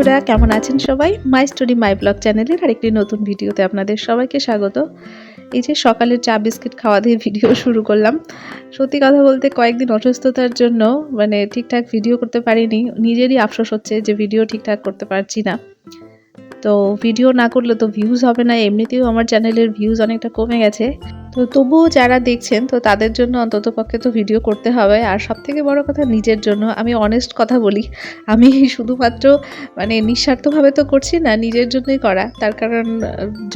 বন্ধুরা, কেমন আছেন সবাই? মাই স্টোরি মাই ব্লগ চ্যানেলের আরেকটি নতুন ভিডিওতে আপনাদের সবাইকে স্বাগত। এই যে সকালের চা, বিস্কিট খাওয়া দিয়ে ভিডিও শুরু করলাম। সত্যি কথা বলতে কয়েকদিন অসুস্থতার জন্য মানে ঠিকঠাক ভিডিও করতে পারিনি। নিজেরই আফসোস হচ্ছে যে ভিডিও ঠিকঠাক করতে পারছি না। তো ভিডিও না করলে তো ভিউজ হবে না। এমনিতেও আমার চ্যানেলের ভিউজ অনেকটা কমে গেছে। তো তবুও যারা দেখছেন, তো তাদের জন্য অন্তত পক্ষে তো ভিডিও করতে হবে। আর সব থেকে বড় কথা নিজের জন্য, আমি অনেস্ট কথা বলি, আমি শুধুমাত্র মানে নিঃস্বার্থভাবে তো করছি না, নিজের জন্যই করা। তার কারণ,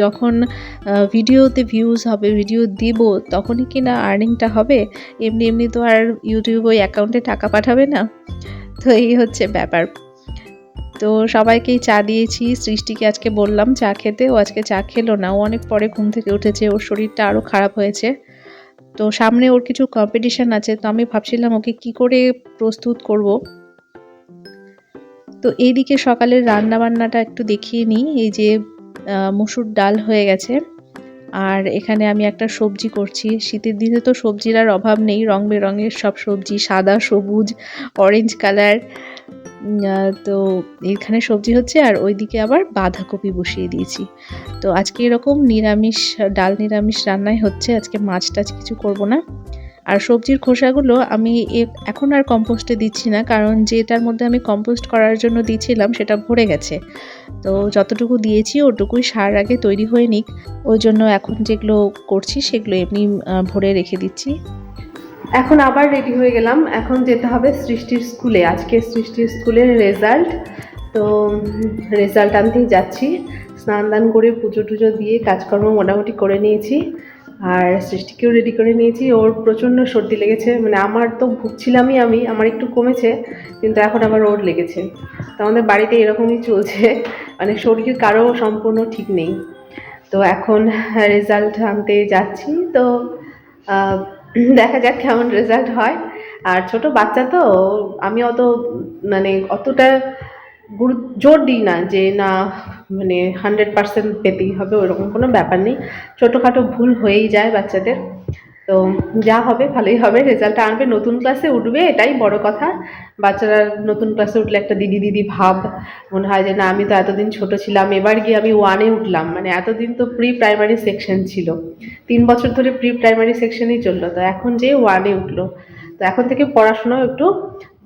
যখন ভিডিওতে ভিউজ হবে ভিডিও দিব, তখনই কি না আর্নিংটা হবে? এমনি এমনি তো আর ইউটিউব ওই অ্যাকাউন্টে টাকা পাঠাবে না। তো এই হচ্ছে ব্যাপার। তো সবাইকেই চা দিয়েছি। সৃষ্টিকে আজকে বললাম চা খেতে। ও আজকে চা খেলো না। ও অনেক পরে ঘুম থেকে উঠেছে। ওর শরীরটা আরও খারাপ হয়েছে। তো সামনে ওর কিছু কম্পিটিশান আছে। তো আমি ভাবছিলাম ওকে কি করে প্রস্তুত করব। তো এইদিকে সকালের রান্না বান্নাটা একটু দেখিয়ে নিই। এই যে মুসুর ডাল হয়ে গেছে। আর এখানে আমি একটা সবজি করছি। শীতের দিনে তো সবজির আর অভাব নেই। রং বেরঙের সব সবজি। সাদা, সবুজ অরেঞ্জ কালার তো এখানে সবজি হচ্ছে আর ওইদিকে আবার বাঁধাকপি বসিয়ে দিয়েছি। তো আজকে এরকম নিরামিষ, ডাল নিরামিষ রান্নাই হচ্ছে। আজকে মাছ টাছ কিছু করব না। আর সবজির খোসাগুলো আমি এখন আর কম্পোস্টে দিচ্ছি না, কারণ যেটার মধ্যে আমি কম্পোস্ট করার জন্য দিয়েছিলাম সেটা ভরে গেছে। তো যতটুকু দিয়েছি ওটুকুই সার আগে তৈরি হয়ে নিক। ওই জন্য এখন যেগুলো করছি সেগুলো এমনি ভরে রেখে দিচ্ছি। এখন আবার রেডি হয়ে গেলাম। এখন যেতে হবে সৃষ্টির স্কুলে আজকে সৃষ্টির স্কুলের রেজাল্ট তো রেজাল্ট আনতেই যাচ্ছি। স্নান দান করে পুজো টুজো দিয়ে কাজকর্ম মোটামুটি করে নিয়েছি। আর সৃষ্টিকেও রেডি করে নিয়েছি। ওর প্রচণ্ড সর্দি লেগেছে। মানে আমার তো ভুগছিলামই আমি। আমার একটু কমেছে, কিন্তু এখন আবার ওর লেগেছে। তো আমাদের বাড়িতে এরকমই চলছে। মানে শরীর কারও সম্পূর্ণ ঠিক নেই। তো এখন রেজাল্ট আনতে যাচ্ছি। তো দেখা যাক কেমন রেজাল্ট হয়। আর ছোট বাচ্চা তো, আমি অত মানে অতটা গুরু জোর দিই না যে না মানে হান্ড্রেড পার্সেন্ট পেতেই হবে, ওরকম কোনো ব্যাপার নেই। ছোটোখাটো ভুল হয়েই যায় বাচ্চাদের। তো যা হবে ভালোই হবে রেজাল্টটা আনবে, নতুন ক্লাসে উঠবে, এটাই বড় কথা। বাচ্চারা নতুন ক্লাসে উঠলে একটা দিদি দিদি ভাব, মনে হয় যে না, আমি তো এতদিন ছোট ছিলাম, এবার গিয়ে আমি ওয়ানে উঠলাম। মানে এতদিন তো প্রি প্রাইমারি সেকশন ছিল। তিন বছর ধরে প্রি প্রাইমারি সেকশনই চলল, তো এখন যে ওয়ানে উঠল। তো এখন থেকে পড়াশোনাও একটু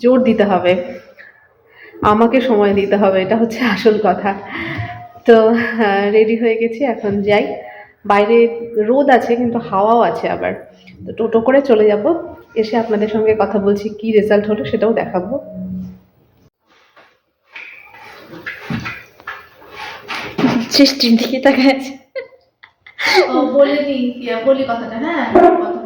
জোর দিতে হবে। আমাকে সময় দিতে হবে, এটা হচ্ছে আসল কথা। তো রেডি হয়ে গেছি, এখন যাই। বাইরে রোদ আছে, কিন্তু হাওয়াও আছে আবার। তো টোটো করে চলে যাব। এসে আপনাদের সঙ্গে কথা বলছি, কি রেজাল্ট হলো সেটাও দেখাবো। সৃষ্টির দিকে তাকায় আছে। বলে নি বলি কথাটা হ্যাঁ? কত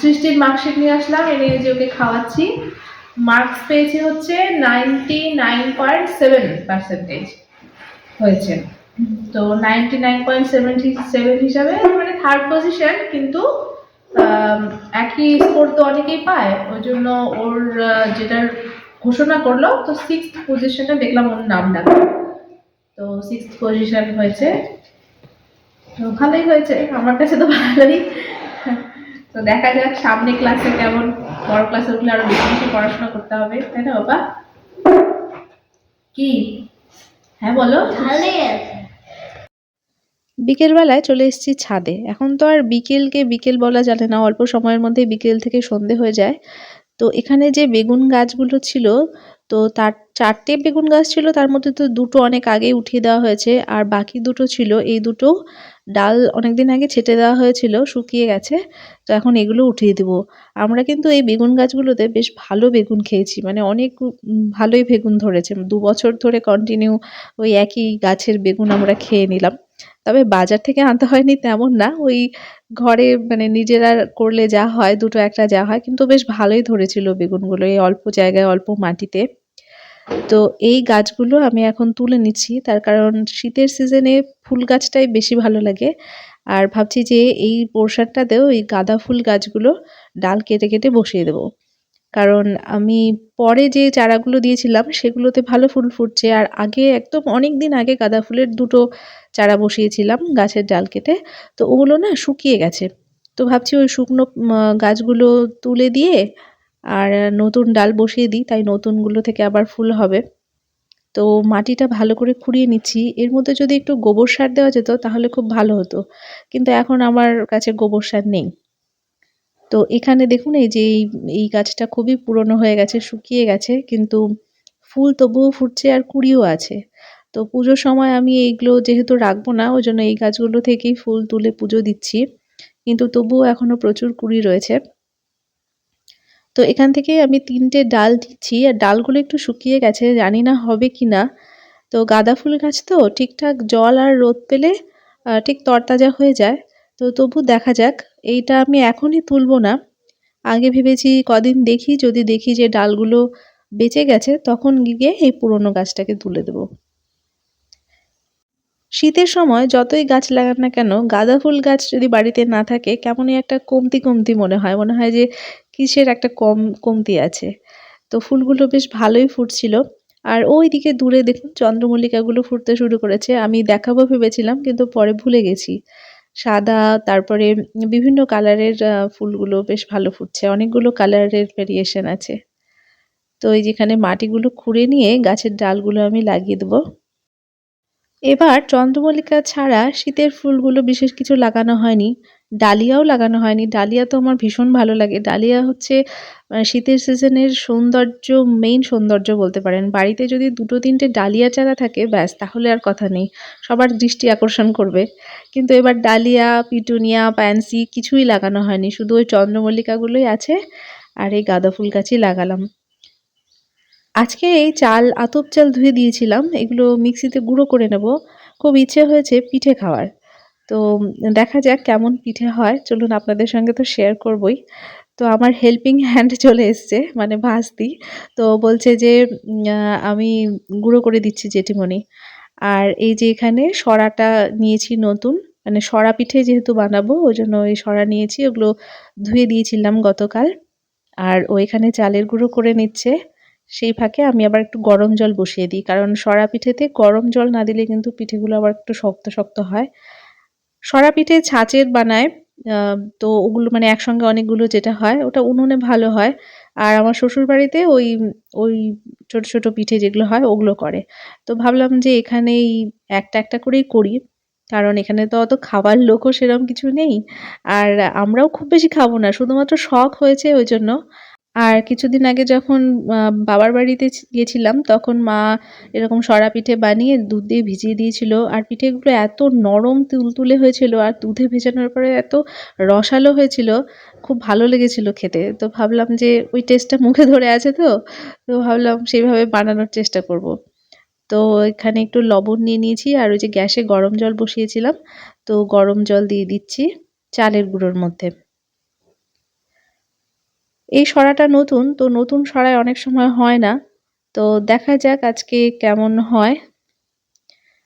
সৃষ্টির মার্কশিট নিয়ে আসলাম এনে যে ওকে খাওয়াচ্ছি। মার্কস পেয়েছে হচ্ছে ninety nine point seven percentage হয়েছে। তো ninety nine point seventy seven হিসাবে মানে থার্ড পজিশন কিন্তু আম, একই স্কোর তো অনেকেই পায়। ওই জন্য ওর যেটার ঘোষণা করল তো সিক্স পজিশনে দেখলাম ওর নাম ডাকা। তো সিক্স পজিশন হয়েছে। তো ভালোই হয়েছে আমার কাছে তো ভালোই। তো দেখা যাক সামনে ক্লাসে কেমন বড় ক্লাসে উঠলে আরও বেশি বেশি পড়াশোনা করতে হবে। তাই না বাবা কি? হ্যাঁ বলো। বিকেলবেলায় চলে এসেছি ছাদে। এখন তো আর বিকেলকে বিকেল বলা জানে না, অল্প সময়ের মধ্যে বিকেল থেকে সন্ধে হয়ে যায়। তো এখানে যে বেগুন গাছগুলো ছিল, তো তার চারটে বেগুন গাছ ছিল, তার মধ্যে তো দুটো অনেক আগেই উঠিয়ে দেওয়া হয়েছে, আর বাকি দুটো ছিল, এই দুটো ডাল অনেকদিন আগে ছেটে দেওয়া হয়েছিল, শুকিয়ে গেছে, তো এখন এগুলো উঠিয়ে দেবো। আমরা কিন্তু এই বেগুন গাছগুলোতে বেশ ভালো বেগুন খেয়েছি মানে অনেক ভালোই বেগুন ধরেছে, দু বছর ধরে কন্টিনিউ ওই একই গাছের বেগুন আমরা খেয়ে নিলাম। তবে বাজার থেকে আনতে হয়নি তেমন না। ওই ঘরে মানে নিজেরা করলে যা হয়, দুটো একটা যা হয়, কিন্তু বেশ ভালোই ধরেছিল বেগুনগুলো এই অল্প জায়গায়, অল্প মাটিতে। তো এই গাছগুলো আমি এখন তুলে নিচ্ছি। তার কারণ শীতের সিজনে ফুল গাছটাই বেশি ভালো লাগে। আর ভাবছি যে এই পোর্শনটাতেও এই গাঁদা ফুল গাছগুলো ডাল কেটে কেটে বসিয়ে দেবো। কারণ আমি পরে যে চারাগুলো দিয়েছিলাম, সেগুলোতে ভালো ফুল ফুটছে। আর আগে একদম অনেক দিন আগে গাঁদা ফুলের দুটো চারা বসিয়েছিলাম গাছের ডাল কেটে। তো ওগুলো না শুকিয়ে গেছে। তো ভাবছি ওই শুকনো গাছগুলো তুলে দিয়ে আর নতুন ডাল বসিয়ে দিই, তাই নতুনগুলো থেকে আবার ফুল হবে। তো মাটিটা ভালো করে খুঁড়িয়ে নিচ্ছি। এর মধ্যে যদি একটু গোবর সার দেওয়া যেত তাহলে খুব ভালো হতো। কিন্তু এখন আমার কাছে গোবর সার নেই। তো এখানে দেখুন, এই যে এই এই গাছটা খুবই পুরনো হয়ে গেছে, শুকিয়ে গেছে, কিন্তু ফুল তবুও ফুটছে আর কুড়িও আছে। তো পুজোর সময় আমি এইগুলো যেহেতু রাখব না, ওই জন্য এই গাছগুলো থেকেই ফুল তুলে পুজো দিচ্ছি। কিন্তু তবুও এখনও প্রচুর কুড়ি রয়েছে। তো এখান থেকে আমি তিনটে ডাল দিচ্ছি, আর ডালগুলো একটু শুকিয়ে গেছে, জানি না হবে কি না। তো গাঁদা ফুল গাছ তো, ঠিকঠাক জল আর রোদ পেলে ঠিক তরতাজা হয়ে যায়। তো তবু দেখা যাক এইটা আমি এখনই তুলবো না। আগে ভেবেছি কদিন দেখি, যদি দেখি যে ডালগুলো বেঁচে গেছে, তখন গিয়ে এই পুরনো গাছটাকে তুলে দেবো। শীতের সময় যতই গাছ লাগান না কেন, গাঁদা ফুল গাছ যদি বাড়িতে না থাকে, কেমনই একটা কমতি কমতি মনে হয়। মনে হয় যে কিসের একটা কম কমতি আছে। তো ফুলগুলো বেশ ভালোই ফুটছিল। আর ওই দিকে দূরে দেখুন, চন্দ্রমল্লিকাগুলো ফুটতে শুরু করেছে। আমি দেখাবো ভেবেছিলাম, কিন্তু পরে ভুলে গেছি। সাদা, তারপরে বিভিন্ন কালারের ফুলগুলো বেশ ভালো ফুটছে। অনেকগুলো কালারের ভেরিয়েশন আছে। তো এই যেখানে মাটিগুলো খুঁড়ে নিয়ে গাছের ডালগুলো আমি লাগিয়ে দেবো। এবার চন্দ্রমল্লিকা ছাড়া শীতের ফুলগুলো বিশেষ কিছু লাগানো হয়নি। ডালিয়াও লাগানো হয়নি। ডালিয়া তো আমার ভীষণ ভালো লাগে। ডালিয়া হচ্ছে শীতের সিজনের সৌন্দর্য মেইন সৌন্দর্য বলতে পারেন। বাড়িতে যদি দুটো তিনটে ডালিয়া চারা থাকে, ব্যাস, তাহলে আর কথা নেই। সবার দৃষ্টি আকর্ষণ করবে। কিন্তু এবার ডালিয়া, পিটুনিয়া প্যান্সি কিছুই লাগানো হয়নি। শুধু ওই চন্দ্রমল্লিকাগুলোই আছে আর এই গাঁদা ফুল গাছই লাগালাম। আজকে এই চাল, আতপ চাল ধুয়ে দিয়েছিলাম। এগুলো মিক্সিতে গুঁড়ো করে নেব। খুব ইচ্ছে হয়েছে পিঠে খাওয়ার। তো দেখা যাক কেমন পিঠে হয়। চলুন আপনাদের সঙ্গে তো শেয়ার করবই। তো আমার হেল্পিং হ্যান্ড চলে এসছে মানে ভাস্তি। তো বলছে যে আমি গুঁড়ো করে দিচ্ছি জেঠিমণি। আর এই যে এখানে সরাটা নিয়েছি নতুন মানে সরা পিঠে যেহেতু বানাবো, ওই জন্য ওই সরা নিয়েছি, ওগুলো ধুয়ে দিয়েছিলাম গতকাল। আর ও এখানে চালের গুঁড়ো করে নিচ্ছে। সেই ফাঁকে আমি আবার একটু গরম জল বসিয়ে দিই, কারণ সরা পিঠেতে গরম জল না দিলে কিন্তু পিঠেগুলো আবার একটু শক্ত শক্ত হয়। সরা পিঠে ছাঁচের বানায় তো ওগুলো মানে একসঙ্গে অনেকগুলো যেটা হয়, ওটা উনুনে ভালো হয়। আর আমার শ্বশুর বাড়িতে ওই ওই ছোট ছোট পিঠে যেগুলো হয়, ওগুলো করে। তো ভাবলাম যে এখানেই একটা একটা করেই করি। কারণ এখানে তো অত খাবার লোকও সেরকম কিছু নেই। আর আমরাও খুব বেশি খাব না। শুধুমাত্র শখ হয়েছে ওই জন্য। আর কিছুদিন আগে যখন বাবার বাড়িতে গিয়েছিলাম, তখন মা এরকম সরা পিঠে বানিয়ে দুধ দিয়ে ভিজিয়ে দিয়েছিল। আর পিঠেগুলো এত নরম তুলতুলে হয়েছিল আর দুধে ভেজানোর পরে এত রসালো হয়েছিল, খুব ভালো লেগেছিল খেতে। তো ভাবলাম যে ওই টেস্টটা মুখে ধরে আছে তো তো ভাবলাম সেইভাবে বানানোর চেষ্টা করব। তো এখানে একটু লবণ নিয়ে নিয়েছি আর ওই যে গ্যাসে গরম জল বসিয়েছিলাম, তো গরম জল দিয়ে দিচ্ছি চালের গুঁড়োর মধ্যে। এই সরাটা নতুন, তো নতুন সরায় অনেক সময় হয় না। তো দেখা যাক আজকে কেমন হয়।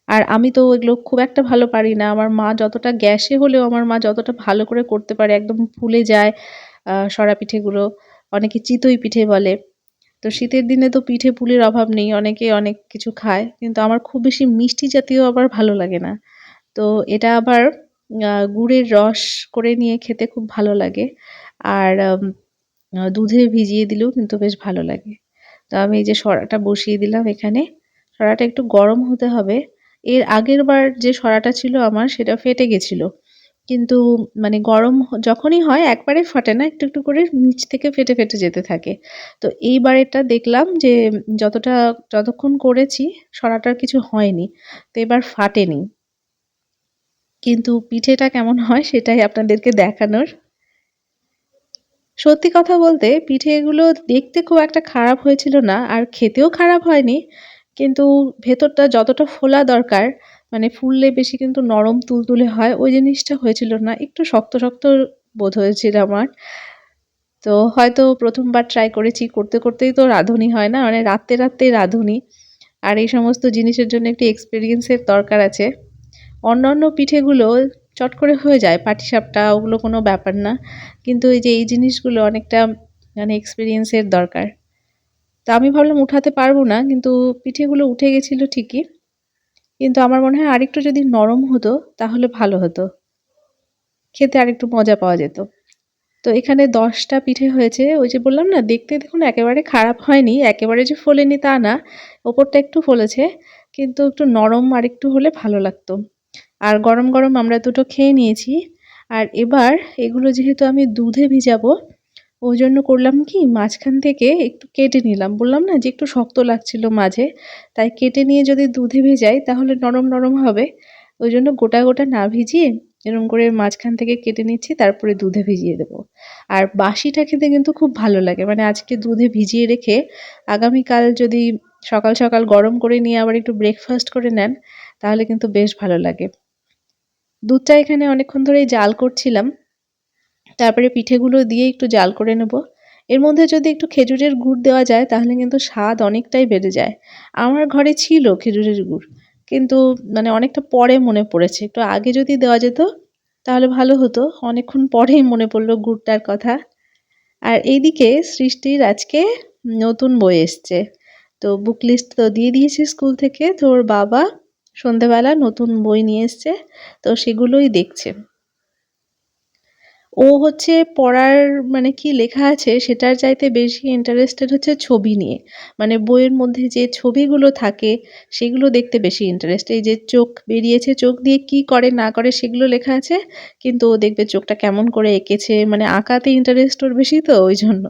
আর আমি তো এগুলো খুব একটা ভালো পারি না। আমার মা যতটা গ্যাসে হলেও আমার মা যতটা ভালো করে করতে পারে, একদম ফুলে যায় সরা পিঠেগুলো। অনেকে চিতই পিঠে বলে। তো শীতের দিনে তো পিঠে পুলির অভাব নেই, অনেকে অনেক কিছু খায়। কিন্তু আমার খুব বেশি মিষ্টি জাতীয় আবার ভালো লাগে না। তো এটা আবার গুড়ের রস করে নিয়ে খেতে খুব ভালো লাগে। আর দুধে ভিজিয়ে দিলেও কিন্তু বেশ ভালো লাগে। তো আমি এই যে সরাটা বসিয়ে দিলাম এখানে। সরাটা একটু গরম হতে হবে। এর আগের বার যে সরাটা ছিল আমার, সেটা ফেটে গেছিল। কিন্তু মানে গরম যখনই হয়, একবারে ফাটে না, একটু একটু করে নিচ থেকে ফেটে ফেটে যেতে থাকে। তো এইবার এটা দেখলাম যে যতটা, যতক্ষণ করেছি, সরাটার কিছু হয়নি। তো এবার ফাটেনি। কিন্তু পিঠেটা কেমন হয়, সেটাই আপনাদেরকে দেখানোর সত্যি কথা বলতে পিঠে এগুলো দেখতে খুব একটা খারাপ হয়েছিল না, আর খেতেও খারাপ হয়নি। কিন্তু ভেতরটা যতটা ফোলা দরকার মানে ফুললে বেশি কিন্তু নরম তুলতুলে হয়, ওই জিনিসটা হয়েছিল না। একটু শক্ত শক্ত বোধ হয়েছিল আমার। তো হয়তো প্রথমবার ট্রাই করেছি, করতে করতেই তো রাঁধুনি হয় না মানে রাত্রে রাত্রেই রাঁধুনি। আর এই সমস্ত জিনিসের জন্য একটু এক্সপিরিয়েন্সের দরকার আছে। অন্যান্য পিঠেগুলো চট করে হয়ে যায়, পাটিসাপটা, ওগুলো কোনো ব্যাপার না। কিন্তু এই যে এই জিনিসগুলো অনেকটা মানে এক্সপিরিয়েন্সের দরকার। তো আমি ভাবলাম উঠাতে পারব না, কিন্তু পিঠেগুলো উঠে গেছিল ঠিকই। কিন্তু আমার মনে হয় আরেকটু যদি নরম হতো, তাহলে ভালো হতো। খেতে আরেকটু মজা পাওয়া যেত। তো এখানে দশটা পিঠে হয়েছে। ওই যে বললাম না, দেখতে দেখুন, একেবারে খারাপ হয়নি। একেবারে যে ফোলেনি তা না, ওপরটা একটু ফলেছে। কিন্তু একটু নরম আর একটু হলে ভালো লাগতো। আর গরম গরম আমরা দুটো খেয়ে নিয়েছি। আর এবার এগুলো যেহেতু আমি দুধে ভিজাবো, ওই জন্য করলাম কি, মাঝখান থেকে একটু কেটে নিলাম। বললাম না যে একটু শক্ত লাগছিল মাঝে, তাই কেটে নিয়ে যদি দুধে ভেজাই তাহলে নরম নরম হবে। ওই জন্য গোটা গোটা না ভিজিয়ে এরকম করে মাঝখান থেকে কেটে নিচ্ছি, তারপরে দুধে ভিজিয়ে দেবো। আর বাসিটা খেতে কিন্তু খুব ভালো লাগে মানে আজকে দুধে ভিজিয়ে রেখে আগামীকাল যদি সকাল সকাল গরম করে নিয়ে আবার একটু ব্রেকফাস্ট করে নেন, তাহলে কিন্তু বেশ ভালো লাগে। দুধটা এখানে অনেকক্ষণ ধরেই জাল করছিলাম। তারপরে পিঠেগুলো দিয়ে একটু জাল করে নেব। এর মধ্যে যদি একটু খেজুরের গুড় দেওয়া যায়, তাহলে কিন্তু স্বাদ অনেকটাই বেড়ে যায়। আমার ঘরে ছিল খেজুরের গুড়, কিন্তু মানে অনেকটা পরে মনে পড়েছে। একটু আগে যদি দেওয়া যেত, তাহলে ভালো হতো। অনেকক্ষণ পরেই মনে পড়ল গুড়টার কথা। আর এইদিকে সৃষ্টির আজকে নতুন বই এসছে। তো বুক লিস্ট তো দিয়ে দিয়েছি স্কুল থেকে। তোর বাবা সন্ধেবেলা নতুন বই নিয়ে এসছে, তো সেগুলোই দেখছে। ও হচ্ছে পড়ার মানে কি লেখা আছে সেটার চাইতে বেশি ইন্টারেস্টেড হচ্ছে ছবি নিয়ে। মানে বইয়ের মধ্যে যে ছবিগুলো থাকে সেগুলো দেখতে বেশি ইন্টারেস্ট এই যে চোখ বেরিয়েছে, চোখ দিয়ে কি করে না করে সেগুলো লেখা আছে, কিন্তু ও দেখবে চোখটা কেমন করে এঁকেছে। মানে আঁকাতে ইন্টারেস্ট ওর বেশি তো, ওই জন্য।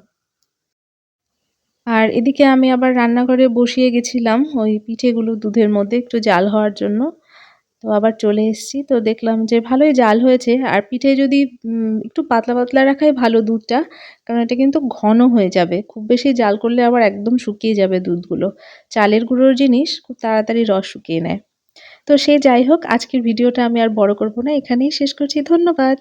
আর এদিকে আমি আবার রান্নাঘরে বসিয়ে গেছিলাম ওই পিঠেগুলো দুধের মধ্যে একটু জাল হওয়ার জন্য। তো আবার চলে এসেছি। তো দেখলাম যে ভালোই জাল হয়েছে। আর পিঠে যদি একটু পাতলা পাতলা রাখাই ভালো দুধটা, কারণ এটা কিন্তু ঘন হয়ে যাবে। খুব বেশি জাল করলে আবার একদম শুকিয়ে যাবে দুধগুলো। চালের গুঁড়োর জিনিস খুব তাড়াতাড়ি রস শুকিয়ে নেয়। তো সে যাই হোক, আজকের ভিডিওটা আমি আর বড় করব না। এখানেই শেষ করছি। ধন্যবাদ।